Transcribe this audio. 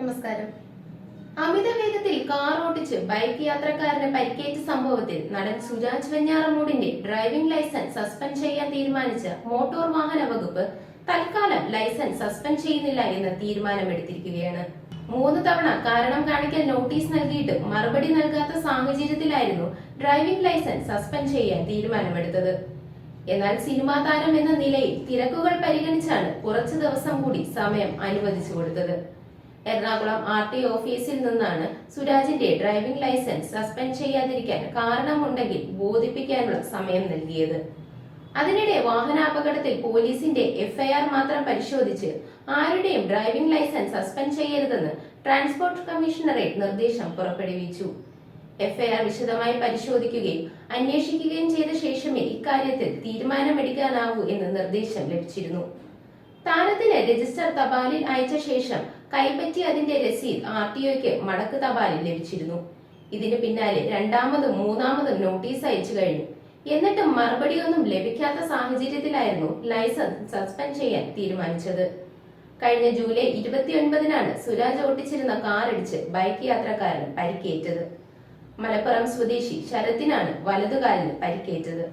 നമസ്കാരം. അമിത വേഗത്തിൽ കാർ ഓടിച്ച് ബൈക്ക് യാത്രക്കാരന് പരിക്കേറ്റ സംഭവത്തിൽ നടൻ സുരാജ് വെഞ്ഞാറമൂടിന്റെ ഡ്രൈവിംഗ് ലൈസൻസ് സസ്പെൻഡ് ചെയ്യാൻ തീരുമാനിച്ച മോട്ടോർ വാഹന വകുപ്പ് തൽക്കാലം ലൈസൻസ് സസ്പെൻഡ് ചെയ്യുന്നില്ല എന്ന് തീരുമാനമെടുത്തിരിക്കുകയാണ്. മൂന്ന് തവണ കാരണം കാണിക്കൽ നോട്ടീസ് നൽകിയിട്ട് മറുപടി നൽകാത്ത സാഹചര്യത്തിലായിരുന്നു ഡ്രൈവിംഗ് ലൈസൻസ് സസ്പെൻഡ് ചെയ്യാൻ തീരുമാനമെടുത്തത്. എന്നാൽ സിനിമാ താരം എന്ന നിലയിൽ തിരക്കുകൾ പരിഗണിച്ചാണ് കുറച്ചു ദിവസം കൂടി സമയം അനുവദിച്ചു കൊടുത്തത്. എറണാകുളം ആർ ടി ഓഫീസിൽ നിന്നാണ് സുരാജിന്റെ ഡ്രൈവിംഗ് ലൈസൻസ് സസ്പെൻഡ് ചെയ്യാതിരിക്കാൻ കാരണമുണ്ടെങ്കിൽ ബോധിപ്പിക്കാനുള്ള സമയം നൽകിയത്. അതിനിടെ വാഹനാപകടത്തിൽ പോലീസിന്റെ എഫ്ഐആർ മാത്രം പരിശോധിച്ച് ആരുടെയും ഡ്രൈവിംഗ് ലൈസൻസ് സസ്പെൻഡ് ചെയ്യരുതെന്ന് ട്രാൻസ്പോർട്ട് കമ്മീഷണറേറ്റ് നിർദ്ദേശം പുറപ്പെടുവിച്ചു. എഫ്ഐആർ വിശദമായി പരിശോധിക്കുകയും അന്വേഷിക്കുകയും ചെയ്ത ശേഷമേ ഇക്കാര്യത്തിൽ തീരുമാനമെടുക്കാനാവൂ എന്ന് നിർദ്ദേശം ലഭിച്ചിരുന്നു. താരത്തിന് രജിസ്റ്റർ തപാലിൽ അയച്ച ശേഷം കൈപ്പറ്റി അതിന്റെ രസീത് ആർ ടി ഒക്ക് മടക്ക് തപാലിൽ ലഭിച്ചിരുന്നു. ഇതിന് പിന്നാലെ രണ്ടാമതും മൂന്നാമതും നോട്ടീസ് അയച്ചു കഴിഞ്ഞു. എന്നിട്ടും മറുപടിയൊന്നും ലഭിക്കാത്ത സാഹചര്യത്തിലായിരുന്നു ലൈസൻസ് സസ്പെൻഡ് ചെയ്യാൻ തീരുമാനിച്ചത്. കഴിഞ്ഞ ജൂലൈ ഇരുപത്തിയൊൻപതിനാണ് സുരാജ് ഓട്ടിച്ചിരുന്ന കാറിടിച്ച് ബൈക്ക് യാത്രക്കാരന് പരിക്കേറ്റത്. മലപ്പുറം സ്വദേശി ശരത്തിനാണ് വലതുകാലിന് പരിക്കേറ്റത്.